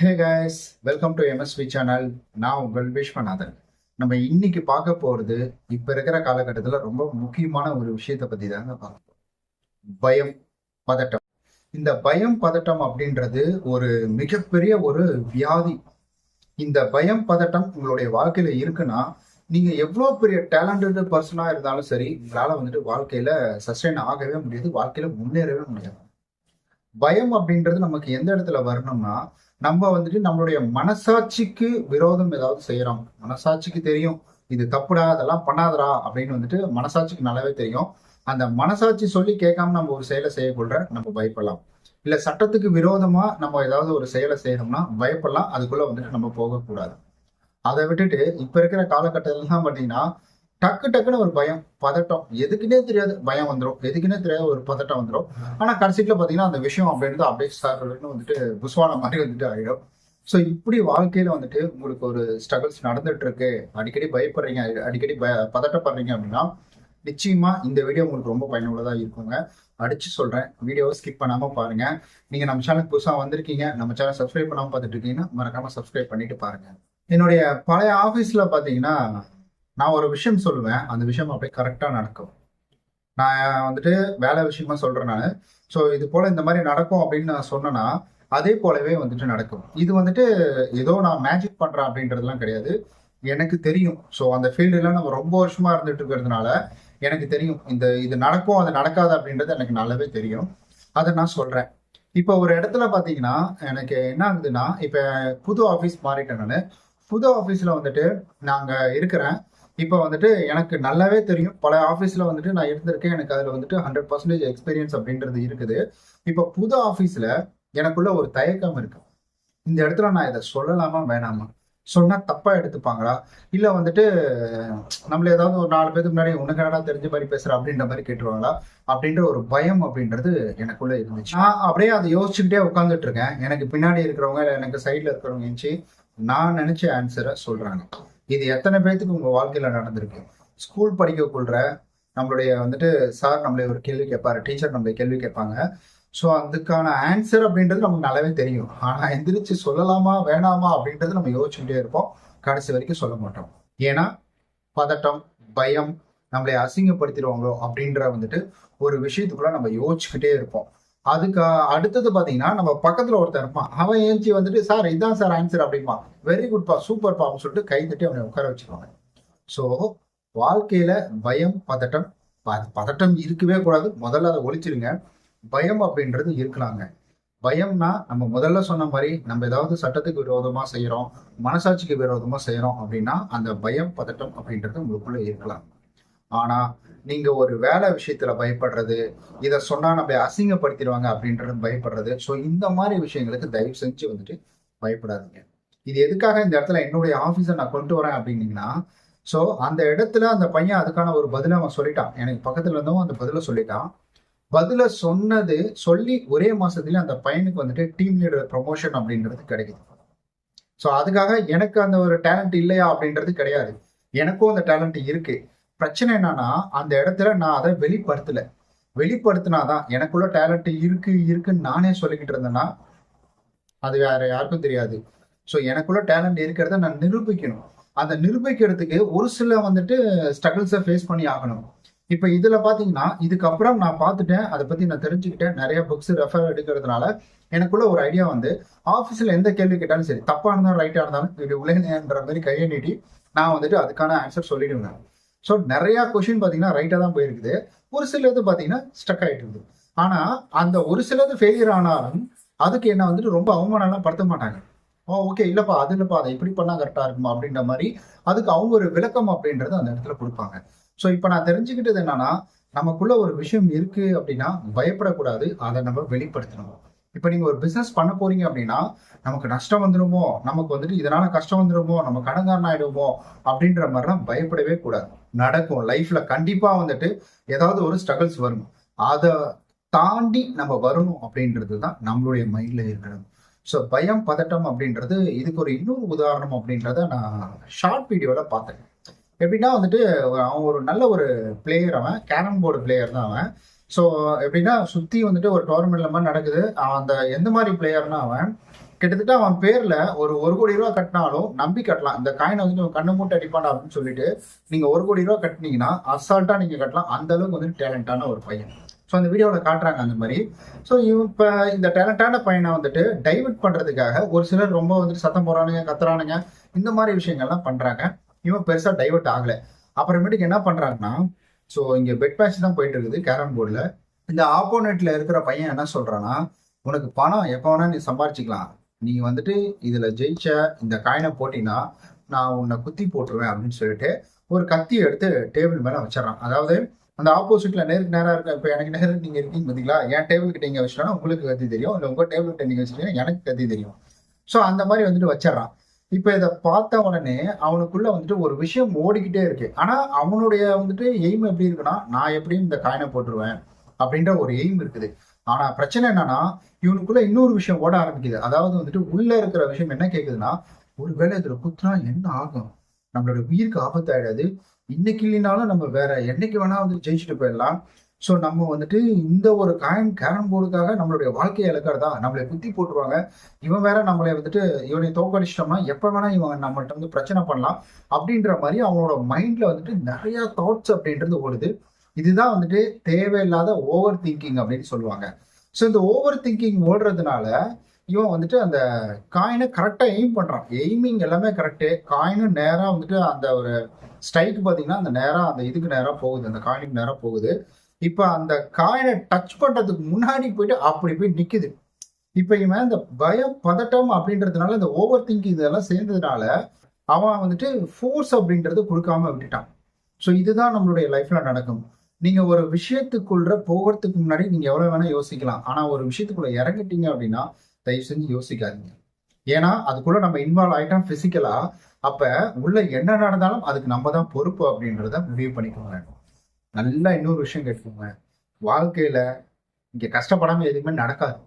Hey guys welcome to MSV channel நான் உங்கள் விஸ்வநாதன். நம்ம இன்னைக்கு பார்க்க போகிறது இப்போ இருக்கிற காலகட்டத்தில் ரொம்ப முக்கியமான ஒரு விஷயத்தை பற்றி தாங்க பார்க்க பயம் பதட்டம். இந்த பயம் பதட்டம் அப்படின்றது ஒரு மிகப்பெரிய ஒரு வியாதி. இந்த பயம் பதட்டம் உங்களுடைய வாழ்க்கையில இருக்குன்னா நீங்க எவ்வளோ பெரிய டேலண்டட் பர்சனா இருந்தாலும் சரி உங்களால வந்துட்டு வாழ்க்கையில சஸ்டைன் ஆகவே முடியாது வாழ்க்கையில முன்னேறவே முடியாது. பயம் அப்படின்றது நமக்கு எந்த இடத்துல வரணும்னா நம்ம வந்துட்டு நம்மளுடைய மனசாட்சிக்கு விரோதம் ஏதாவது செய்யறோம். மனசாட்சிக்கு தெரியும் இது தப்புடா அதெல்லாம் பண்ணாதடா அப்படின்னு வந்துட்டு மனசாட்சிக்கு நல்லாவே தெரியும். அந்த மனசாட்சி சொல்லி கேட்காம நம்ம ஒரு செயலை செய்யக்கொள்ள நம்ம பயப்படலாம். இல்ல சட்டத்துக்கு விரோதமா நம்ம ஏதாவது ஒரு செயலை செய்யணும்னா பயப்படலாம். அதுக்குள்ள வந்துட்டு நம்ம போகக்கூடாது. அதை விட்டுட்டு இப்ப இருக்கிற காலகட்டத்திலாம் பாத்தீங்கன்னா டக்கு டக்குன்னு ஒரு பயம் பதட்டம். எதுக்குன்னே தெரியாது பயம் வந்துடும் எதுக்குன்னே தெரியாத ஒரு பதட்டம் வந்துடும் ஆனா கடைசியில் பாத்தீங்கன்னா அந்த விஷயம் அப்படின்றது அப்படியே சார்னு வந்துட்டு புஸ்வான மாதிரி வந்துட்டு ஆயிடும். ஸோ இப்படி வாழ்க்கையில வந்துட்டு உங்களுக்கு ஒரு ஸ்ட்ரகிள்ஸ் நடந்துட்டு இருக்கு அடிக்கடி பயப்படுறீங்க அடிக்கடி பய பதட்டப்படுறீங்க அப்படின்னா நிச்சயமா இந்த வீடியோ உங்களுக்கு ரொம்ப பயனுள்ளதா இருக்குங்க. அடிச்சு சொல்றேன். வீடியோவை ஸ்கிப் பண்ணாம பாருங்க. நீங்க நம்ம சேனலுக்கு புதுசாக வந்திருக்கீங்க நம்ம சேனல் சப்ஸ்கிரைப் பண்ணாமல் பார்த்துட்டு இருக்கீங்கன்னா மறக்காம சப்ஸ்கிரைப் பண்ணிட்டு பாருங்க. என்னுடைய பழைய ஆஃபீஸில் பார்த்தீங்கன்னா நான் ஒரு விஷயம் சொல்லுவேன். அந்த விஷயம் அப்படியே கரெக்டாக நடக்கும். நான் வந்துட்டு வேலை விஷயமா சொல்கிறேன் நான். ஸோ இது போல் இந்த மாதிரி நடக்கும் அப்படின்னு நான் சொன்னேன்னா அதே போலவே வந்துட்டு நடக்கும். இது வந்துட்டு ஏதோ நான் மேஜிக் பண்ணுறேன் அப்படின்றதுலாம் கிடையாது. எனக்கு தெரியும். ஸோ அந்த ஃபீல்டுலாம் நம்ம ரொம்ப வருஷமாக இருந்துட்டு இருக்கிறதுனால எனக்கு தெரியும். இந்த இது நடக்கும் அது நடக்காது அப்படின்றது எனக்கு நல்லாவே தெரியும். அதை நான் சொல்கிறேன் இப்போ ஒரு இடத்துல பார்த்தீங்கன்னா எனக்கு என்ன ஆகுதுன்னா இப்போ புது ஆஃபீஸ் மாறிட்டேன் நான். புது ஆஃபீஸில் வந்துட்டு நாங்கள் இருக்கிறேன். இப்போ வந்துட்டு எனக்கு நல்லாவே தெரியும். பல ஆஃபீஸில் வந்துட்டு நான் இருந்திருக்கேன். எனக்கு அதில் வந்துட்டு ஹண்ட்ரட் பர்சன்டேஜ் எக்ஸ்பீரியன்ஸ் அப்படின்றது இருக்குது. இப்போ புது ஆஃபீஸில் எனக்குள்ள ஒரு தயக்கம் இருக்கு. இந்த இடத்துல நான் இதை சொல்லலாமா வேணாமா? சொன்னால் தப்பாக எடுத்துப்பாங்களா? இல்லை வந்துட்டு நம்மள ஏதாவது ஒரு நாலு பேருக்கு முன்னாடி உனக்கு என்னடா தெரிஞ்ச மாதிரி பேசுகிற அப்படின்ற மாதிரி கேட்டுருவாங்களா? அப்படின்ற ஒரு பயம் அப்படின்றது எனக்குள்ளே இருந்துச்சு. நான் அப்படியே அதை யோசிச்சுக்கிட்டே உட்காந்துட்டு இருக்கேன். எனக்கு பின்னாடி இருக்கிறவங்க இல்லை எனக்கு சைடில் இருக்கிறவங்க இருந்துச்சு நான் நினச்ச ஆன்சரை சொல்கிறாங்க இது எத்தனை பேர்த்துக்கு உங்க வாழ்க்கையில நடந்திருக்கு? ஸ்கூல் படிக்கக்குள்ள நம்மளுடைய வந்துட்டு சார் நம்மளை ஒரு கேள்வி கேட்பாரு டீச்சர் நம்மளை கேள்வி கேட்பாங்க. ஸோ அதுக்கான ஆன்சர் அப்படின்றது நமக்கு நல்லாவே தெரியும். ஆனால் எந்திரிச்சு சொல்லலாமா வேணாமா அப்படின்றது நம்ம யோசிச்சுக்கிட்டே இருப்போம். கடைசி வரைக்கும் சொல்ல மாட்டோம். ஏன்னா பதட்டம் பயம் நம்மளை அசிங்கப்படுத்திடுவாங்களோ அப்படின்ற வந்துட்டு ஒரு விஷயத்துக்குள்ள நம்ம யோசிச்சுக்கிட்டே இருப்போம். அதுக்கு அடுத்தது பாத்தீங்கன்னா நம்ம பக்கத்துல ஒருத்தன் இருப்பான். அவன் ஏஞ்சி வந்துட்டு சார் இதான் சார் ஆன்சர் அப்படிமா வெரி குட்பா சூப்பர்ப்பா அப்படின்னு சொல்லிட்டு கை தட்டி அவனை உட்கார வச்சுருவாங்க. ஸோ வாழ்க்கையில பயம் பதட்டம் பதட்டம் இருக்கவே கூடாது. முதல்ல அதை ஒழிச்சிருங்க. பயம் அப்படின்றது இருக்கலாங்க. பயம்னா நம்ம முதல்ல சொன்ன மாதிரி நம்ம ஏதாவது சட்டத்துக்கு விரோதமா செய்யறோம் மனசாட்சிக்கு விரோதமா செய்யறோம் அப்படின்னா அந்த பயம் பதட்டம் அப்படின்றது உங்களுக்குள்ள இருக்கலாம். ஆனா நீங்க ஒரு வேலை விஷயத்துல பயப்படுறது இதை சொன்னா நம்ம அசிங்கப்படுத்திடுவாங்க அப்படின்றது பயப்படுறது. ஸோ இந்த மாதிரி விஷயங்களுக்கு தயவு செஞ்சு வந்துட்டு பயப்படாதீங்க. இது எதுக்காக இந்த இடத்துல என்னுடைய ஆஃபீஸை நான் கொண்டு வரேன் அப்படின்னீங்கன்னா ஸோ அந்த இடத்துல அந்த பையன் அதுக்கான ஒரு பதிலை அவன் சொல்லிட்டான். எனக்கு பக்கத்துல இருந்தவன் அந்த பதிலை சொல்லிட்டான். பதில சொன்னது சொல்லி ஒரே மாசத்துல அந்த பையனுக்கு வந்துட்டு டீம் லீடர் ப்ரொமோஷன் அப்படின்றது கிடைக்குது. ஸோ அதுக்காக எனக்கு அந்த ஒரு டேலண்ட் இல்லையா அப்படின்றது கிடையாது. எனக்கும் அந்த டேலண்ட் இருக்கு. பிரச்சனை என்னன்னா அந்த இடத்துல நான் அதை வெளிப்படுத்தல. வெளிப்படுத்தினாதான் எனக்குள்ள டேலண்ட் இருக்கு இருக்குன்னு நானே சொல்லிக்கிட்டு இருந்தேன்னா அது வேற யாருக்கும் தெரியாது. ஸோ எனக்குள்ள டேலண்ட் இருக்கிறத நான் நிரூபிக்கணும். அந்த நிரூபிக்கிறதுக்கு ஒரு சில வந்துட்டு ஸ்ட்ரகிள்ஸை ஃபேஸ் பண்ணி ஆகணும். இப்போ இதில் பார்த்தீங்கன்னா இதுக்கப்புறம் நான் பார்த்துட்டேன் அதை பற்றி நான் தெரிஞ்சுக்கிட்டேன். நிறைய புக்ஸ் ரெஃபர் எடுக்கிறதுனால எனக்குள்ள ஒரு ஐடியா வந்து ஆஃபீஸில் எந்த கேள்வி கேட்டாலும் சரி தப்பாக இருந்தாலும் ரைட்டாக இருந்தாலும் இப்படி உலகன்ற மாதிரி கையை நீட்டி நான் வந்துட்டு அதுக்கான ஆன்சர் சொல்லிடுவேன். ஸோ நிறையா கொஷின் பார்த்தீங்கன்னா ரைட்டாக தான் போயிருக்குது. ஒரு சிலது பார்த்தீங்கன்னா ஸ்டக் ஆகிட்டு இருக்குது ஆனால் அந்த ஒரு சிலது ஃபெயிலியர் ஆனாலும் அதுக்கு என்ன வந்துட்டு ரொம்ப அவமானம்லாம் படுத்த மாட்டாங்க. ஓ ஓகே இல்லைப்பா அது இல்லைப்பா அதை இப்படி பண்ணால் கரெக்டாக இருக்குமா அப்படின்ற மாதிரி அதுக்கு அவங்க ஒரு விளக்கம் அப்படின்றது அந்த இடத்துல கொடுப்பாங்க. ஸோ இப்போ நான் தெரிஞ்சுக்கிட்டது என்னன்னா நமக்குள்ள ஒரு விஷயம் இருக்கு அப்படின்னா பயப்படக்கூடாது. அதை நம்ம வெளிப்படுத்தணும். இப்போ நீங்கள் ஒரு பிஸ்னஸ் பண்ண போறீங்க அப்படின்னா நமக்கு நஷ்டம் வந்துடுமோ நமக்கு வந்துட்டு இதனால கஷ்டம் வந்துடுமோ நம்ம கடன்காரன் ஆகிடுமோ அப்படின்ற மாதிரிலாம் பயப்படவே கூடாது. நடக்கும். லைஃப்ல கண்டிப்பா வந்துட்டு ஏதாவது ஒரு ஸ்ட்ரகிள்ஸ் வரும். அதை தாண்டி நம்ம வரணும் அப்படின்றது தான் நம்மளுடைய மைண்ட்ல இருக்கிறது. ஸோ பயம் பதட்டம் அப்படின்றது இதுக்கு ஒரு இன்னொரு உதாரணம் அப்படின்றத நான் ஷார்ட் வீடியோவில் பார்த்தேன். எப்படின்னா வந்துட்டு அவன் ஒரு நல்ல ஒரு பிளேயர் அவன் கேரம் போர்டு பிளேயர் தான் அவன். ஸோ எப்படின்னா சுற்றி வந்துட்டு ஒரு டோர்னமெண்ட்ல மாதிரி நடக்குது. அந்த எந்த மாதிரி பிளேயர்னா அவன் கிட்டத்தட்ட அவன் பேர்ல ஒரு ஒரு கோடி ரூபா கட்டினாலும் நம்பி கட்டலாம். இந்த காயினை வந்து கண்ணு மூட்டை அடிப்பான் அப்படின்னு சொல்லிட்டு நீங்க ஒரு கோடி ரூபா கட்டினீங்கன்னா அசால்ட்டா நீங்க கட்டலாம். அந்த அளவுக்கு வந்து டேலண்டான ஒரு பையன். ஸோ அந்த வீடியோவில் காட்டுறாங்க அந்த மாதிரி. ஸோ இப்போ இந்த டேலண்டான பையனை வந்துட்டு டைவர்ட் பண்ணுறதுக்காக ஒரு சிலர் ரொம்ப வந்துட்டு சத்தம் போடுறானுங்க கத்துறானுங்க. இந்த மாதிரி விஷயங்கள்லாம் பண்ணுறாங்க இவன் பெருசாக டைவர்ட் ஆகலை. அப்புறமேட்டுக்கு என்ன பண்ணுறாங்கன்னா ஸோ இங்கே பெட் மேட்ச் தான் போயிட்டு இருக்குது கேரம் போர்டில். இந்த ஆப்போனெட்டில் இருக்கிற பையன் என்ன சொல்கிறான்னா உனக்கு பணம் எப்போ வேணால் நீ சம்பாரிச்சிக்கலாம். நீ வந்துட்டு இதில் ஜெயிச்ச இந்த காயினை போட்டினா நான் உன்னை குத்தி போட்டுருவேன் அப்படின்னு சொல்லிட்டு ஒரு கத்தி எடுத்து டேபிள் மேலே வச்சிடறான். அதாவது அந்த ஆப்போசிட்ல நேருக்கு நேராக இருக்க இப்போ எனக்கு நேரம் நீங்கள் இருக்கீங்க பார்த்தீங்களா என் டேபிள் கிட்ட நீங்கள் வச்சிட்டோன்னா உங்களுக்கு கத்தி தெரியும். இல்லை உங்கள் டேபிள் கிட்ட நீங்க வச்சுட்டீங்கன்னா எனக்கு கத்தி தெரியும். ஸோ அந்த மாதிரி வந்துட்டு வச்சிடறான். இப்போ இதை பார்த்த உடனே அவனுக்குள்ள வந்துட்டு ஒரு விஷயம் ஓடிக்கிட்டே இருக்கு. ஆனால் அவனுடைய வந்துட்டு எய்ம் எப்படி இருக்குன்னா நான் எப்படியும் இந்த காயினை போட்டுருவேன் அப்படின்ற ஒரு எய்ம் இருக்குது. ஆனா பிரச்சனை என்னன்னா இவனுக்குள்ள இன்னொரு விஷயம் ஓட ஆரம்பிக்குது. அதாவது வந்துட்டு உள்ள இருக்கிற விஷயம் என்ன கேக்குதுன்னா ஒருவேளை இதுல குத்துனா என்ன ஆகும்? நம்மளோட உயிருக்கு ஆபத்தாயிடாது. இன்னைக்கு இல்லைனாலும் நம்ம வேற என்னைக்கு வேணா வந்து ஜெயிச்சுட்டு போயிடலாம். ஸோ நம்ம வந்துட்டு இந்த ஒரு காயின் கேரம் போர்டுக்காக நம்மளுடைய வாழ்க்கையை இழக்கிறதா? நம்மளை குத்தி போட்டுருவாங்க. இவன் வேற நம்மளை வந்துட்டு இவனை தோக்கடிச்சிட்டோம்னா எப்போ வேணா இவன் நம்மள்ட்ட வந்து பிரச்சனை பண்ணலாம். அப்படின்ற மாதிரி அவனோட மைண்ட்ல வந்துட்டு நிறைய தாட்ஸ் அப்படின்றது ஓடுது. இதுதான் வந்துட்டு தேவையில்லாத ஓவர் திங்கிங் அப்படின்னு சொல்லுவாங்க. ஸோ இந்த ஓவர் திங்கிங் ஓடுறதுனால இவன் வந்துட்டு அந்த காயினை கரெக்டாக எய்ம் பண்ணுறான் எய்மிங் எல்லாமே கரெக்டு காயினும் நேராக வந்துட்டு அந்த ஒரு ஸ்ட்ரைக் பார்த்தீங்கன்னா அந்த நேராக அந்த இதுக்கு நேராக போகுது. அந்த காயினுக்கு நேராக போகுது. இப்போ அந்த காயினை டச் பண்ணுறதுக்கு முன்னாடி போயிட்டு அப்படி போய் நிற்குது இப்போ இவன் இந்த பயம் பதட்டம் அப்படின்றதுனால இந்த ஓவர் திங்கிங் இதெல்லாம் சேர்ந்ததுனால அவன் வந்துட்டு ஃபோர்ஸ் அப்படின்றது கொடுக்காம விட்டுட்டான். ஸோ இதுதான் நம்மளுடைய லைஃப்பில் நடக்கும். நீங்க ஒரு விஷயத்துக்குள்ள போகிறதுக்கு முன்னாடி நீங்க எவ்வளவு வேணா யோசிக்கலாம். ஆனா ஒரு விஷயத்துக்குள்ள இறங்கிட்டீங்க அப்படின்னா தயவு செஞ்சு யோசிக்காதீங்க. ஏன்னா அதுக்குள்ள நம்ம இன்வால்வ் ஆயிட்டோம் பிசிக்கலா அப்ப உள்ள என்ன நடந்தாலும் அதுக்கு நம்ம தான் பொறுப்பு அப்படின்றத முடிவு பண்ணிக்கோங்க. நல்லா இன்னொரு விஷயம் கேட்டுக்கோங்க. வாழ்க்கையில இங்க கஷ்டப்படாம எதுவுமே நடக்காது.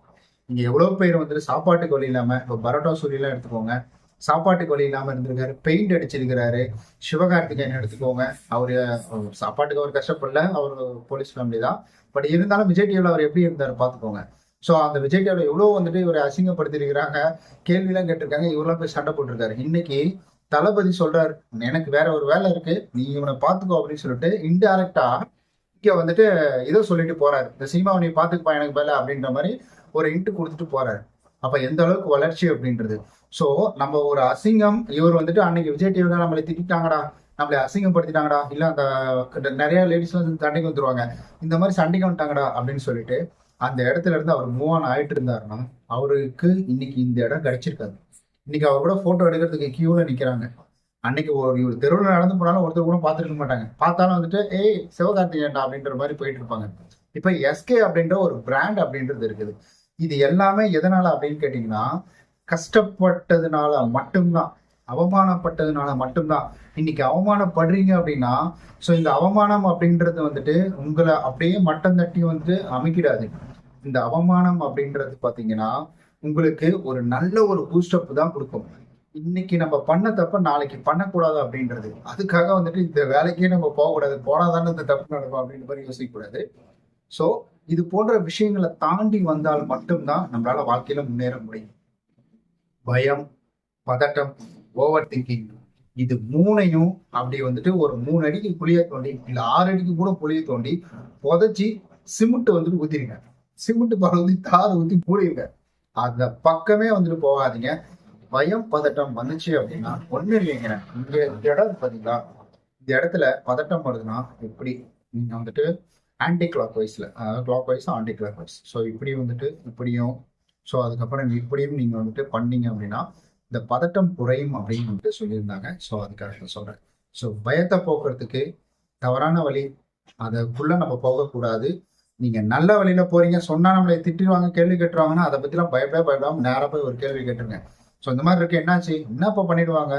இங்க எவ்வளவு பேர் வந்துட்டு சாப்பாட்டுக்கு வழி இல்லாம இப்போ பரோட்டா சூரியெல்லாம் எடுத்துக்கோங்க. சாப்பாட்டுக்கு வழி இல்லாமல் இருந்திருக்காரு. பெயிண்ட் அடிச்சிருக்கிறாரு. சிவகார்த்திகேயன் எடுத்துக்கோங்க. அவர் சாப்பாட்டுக்கு அவர் கஷ்டப்படல. அவர் போலீஸ் ஃபேமிலி தான். பட் இருந்தாலும் விஜய் டிவியில் அவர் எப்படி இருந்தார் பார்த்துக்கோங்க. ஸோ அந்த விஜய் டிவியில் எவ்வளோ வந்துட்டு இவரை அசிங்கப்படுத்திருக்கிறாங்க கேள்விலாம் கேட்டிருக்காங்க. இவரெல்லாம் போய் சண்டை போட்டிருக்காரு. இன்னைக்கு தளபதி சொல்றாரு எனக்கு வேற ஒரு வேலை இருக்கு. நீ இவனை பார்த்துக்கோ அப்படின்னு சொல்லிட்டு இன்டைரக்டா இங்கே வந்துட்டு இதை சொல்லிட்டு போறாரு. இந்த சினிமாவை நீ பார்த்துக்கப்பா எனக்கு வேலை அப்படின்ற மாதிரி ஒரு இன்ட்டு கொடுத்துட்டு போறாரு. அப்ப எந்த அளவுக்கு வளர்ச்சி அப்படின்றது? ஸோ நம்ம ஒரு அசிங்கம் இவர் வந்துட்டு அன்னைக்கு விஜய் டிவில நம்மளை திட்டாங்கடா நம்மளை அசிங்கப்படுத்திட்டாங்கடா. இல்ல அந்த நிறைய லேடிஸ் வந்து சண்டைக்கு வந்துருவாங்க. இந்த மாதிரி சண்டைக்கு வந்துட்டாங்கடா அப்படின்னு சொல்லிட்டு அந்த இடத்துல இருந்து அவர் மூவ் ஆன் ஆயிட்டு இருந்தாருன்னா அவருக்கு இன்னைக்கு இந்த இடம் கிடைச்சிருக்காது. இன்னைக்கு அவர் கூட போட்டோ எடுக்கிறதுக்கு கியூல நிக்கிறாங்க. அன்னைக்கு ஒரு இவர் தெருவில் நடந்து போனாலும் ஒருத்தர் கூட பார்த்துருக்க மாட்டாங்க. பார்த்தாலும் வந்துட்டு ஏய் சிவகார்த்திகேயன்டா அப்படின்ற மாதிரி போயிட்டு இருப்பாங்க. இப்போ எஸ்கே அப்படின்ற ஒரு பிராண்ட் அப்படின்றது இருக்குது. இது எல்லாமே எதனால அப்படின்னு கேட்டிங்கன்னா கஷ்டப்பட்டதுனால மட்டும்தான் அவமானப்பட்டதுனால மட்டும்தான். இன்னைக்கு அவமானப்படுறீங்க அப்படின்னா ஸோ இந்த அவமானம் அப்படின்றது வந்துட்டு உங்களை அப்படியே மட்டம் தட்டி வந்து அமைக்கிடாது. இந்த அவமானம் அப்படின்றது பார்த்தீங்கன்னா உங்களுக்கு ஒரு நல்ல ஒரு பூஸ்டப் தான் கொடுக்கும். இன்னைக்கு நம்ம பண்ண தப்ப நாளைக்கு பண்ணக்கூடாது அப்படின்றது. அதுக்காக வந்துட்டு இந்த வேலைக்கே நம்ம போகக்கூடாது. போனாதானே இந்த தப்பு நடக்கும் அப்படின்ற மாதிரி யோசிக்கக்கூடாது. ஸோ இது போன்ற விஷயங்களை தாண்டி வந்தால் மட்டும்தான் நம்மளால வாழ்க்கையில முன்னேற முடியும். பயம் பதட்டம் ஓவர் திங்கிங் இது மூணையும் அப்படி வந்துட்டு ஒரு மூணு அடிக்கு புளிய தோண்டி இல்ல ஆறு அடிக்கு கூட புளிய தோண்டி புதைச்சி சிமெண்ட் வந்துட்டு ஊத்திருங்க. சிமெண்ட் பால் ஊத்தி தார் ஊத்தி மூடிருங்க. அந்த பக்கமே வந்துட்டு போகாதீங்க. பயம் பதட்டம் வந்துச்சு அப்படின்னா ஒண்ணு இல்லைங்க. இங்க இந்த இடம் பாத்தீங்களா? இந்த இடத்துல பதட்டம் வருதுன்னா எப்படி? நீங்க வந்துட்டு ஆன்டி கிளாக் வைஸில் அதாவது clockwise anticlockwise so இப்படி வந்துட்டு இப்படியும் ஸோ அதுக்கப்புறம் இப்படியும் நீங்கள் வந்துட்டு பண்ணீங்க அப்படின்னா இந்த பதட்டம் குறையும் அப்படின்னு வந்துட்டு சொல்லியிருந்தாங்க. ஸோ அதுக்காக நான் சொல்கிறேன் ஸோ பயத்தை போக்குறதுக்கு தவறான வழி அதுக்குள்ளே நம்ம போகக்கூடாது. நீங்கள் நல்ல வழியில் போகிறீங்க சொன்னால் நம்மளை திட்டுவாங்க கேள்வி கேட்டுருவாங்கன்னா அதை பற்றிலாம் பயப்படவே பயப்படாமல் நேராக போய் ஒரு கேள்வி கேட்டுருங்க. ஸோ இந்த மாதிரி இருக்கு என்னாச்சு? என்னப்பா பண்ணிடுவாங்க?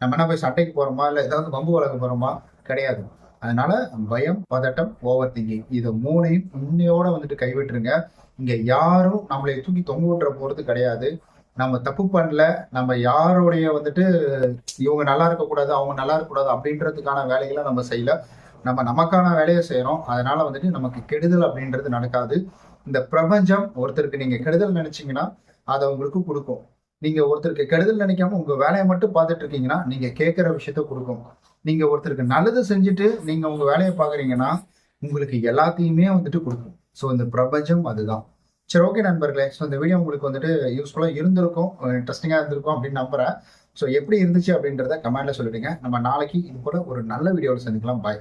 நம்ம என்ன போய் சண்டைக்கு போகிறோமா இல்லை ஏதாவது பம்பு வளர்க்க போகிறோமா கிடையாது. அதனால பயம் பதட்டம் ஓவர் திங்கிங் இதை மூணையும் உண்மையோட வந்துட்டு கைவிட்டுருங்க. இங்க யாரும் நம்மளை தூக்கி தொங்க விட்டுற போறது கிடையாது. நம்ம தப்பு பண்ணல. நம்ம யாருடைய வந்துட்டு இவங்க நல்லா இருக்கக்கூடாது அவங்க நல்லா இருக்கக்கூடாது அப்படின்றதுக்கான வேலைகளை நம்ம செய்யல. நம்ம நமக்கான வேலையை செய்யறோம். அதனால வந்துட்டு நமக்கு கெடுதல் அப்படின்றது நடக்காது. இந்த பிரபஞ்சம் ஒருத்தருக்கு நீங்க கெடுதல் நினைச்சீங்கன்னா அதை உங்களுக்கு கொடுக்கும். நீங்க ஒருத்தருக்கு கெடுதல் நினைக்காம உங்க வேலையை மட்டும் பார்த்துட்டு இருக்கீங்கன்னா நீங்க கேட்கிற விஷயத்த கொடுக்கும். நீங்க ஒருத்தருக்கு நல்லது செஞ்சுட்டு நீங்க உங்க வேலையை பாக்குறீங்கன்னா உங்களுக்கு எல்லாத்தையுமே வந்துட்டு கொடுக்கும். ஸோ இந்த பிரபஞ்சம் அதுதான். சரி ஓகே நண்பர்களே. ஸோ இந்த வீடியோ உங்களுக்கு வந்துட்டு யூஸ்ஃபுல்லாக இருந்திருக்கும் இன்ட்ரெஸ்டிங்காக இருந்திருக்கும் அப்படின்னு நம்புறேன். ஸோ எப்படி இருந்துச்சு அப்படின்றத கமெண்ட்ல சொல்லிடுங்க. நம்ம நாளைக்கு இது போல ஒரு நல்ல வீடியோவில் சந்திக்கலாம். பாய்